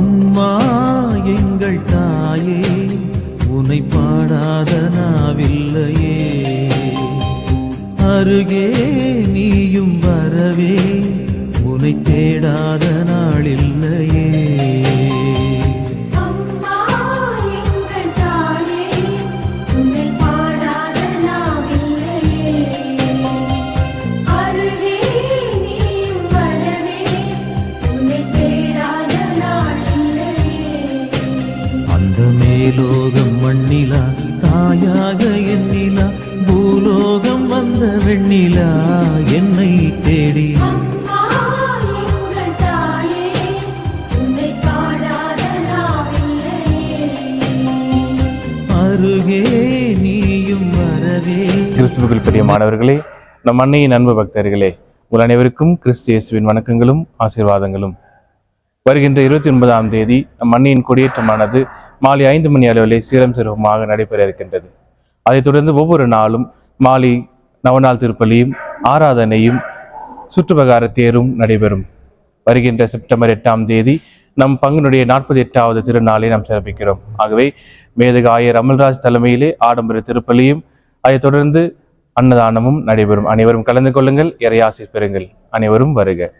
அம்மா எங்கள் தாயே உனை பாடாத நாவில்லையே. அருகே நீயும் வரவே உனை தேடாத நாளில். மேலோகம் மண்ணிலா தாயாக எண்ணிலா பூலோகம் வந்த வெண்ணிலா என்னை தேடி. அம்மா எங்கள் தாயே உன்னை பாடாத நாவில்லையே அருகே நீயும் வரவே. கிறிஸ்துவுக்குள் பிரியமானவர்களே நம் அன்னையின் அன்பு பக்தர்களே உங்கள் அனைவருக்கும் கிறிஸ்து இயேசுவின் வணக்கங்களும் ஆசீர்வாதங்களும். வருகின்ற இருபத்தி ஒன்பதாம் தேதி நம் அன்னையின் கொடியேற்றமானது மாலை ஐந்து மணி அளவிலே சீரம் சிறப்புமாக நடைபெற இருக்கின்றது. அதைத் தொடர்ந்து ஒவ்வொரு நாளும் மாலை நவநாள் திருப்பலியும் ஆராதனையும் சுற்றுபகார தேரும் நடைபெறும். வருகின்ற செப்டம்பர் எட்டாம் தேதி நம் பங்கினுடைய நாற்பத்தி எட்டாவது திருநாளை நாம் சிறப்பிக்கிறோம். ஆகவே மேதக ஆயர் அமல்ராஜ் தலைமையிலே ஆடம்பர திருப்பலியும் அதைத் தொடர்ந்து அன்னதானமும் நடைபெறும். அனைவரும் கலந்து கொள்ளுங்கள் இறையாசி பெறுங்கள். அனைவரும் வருக.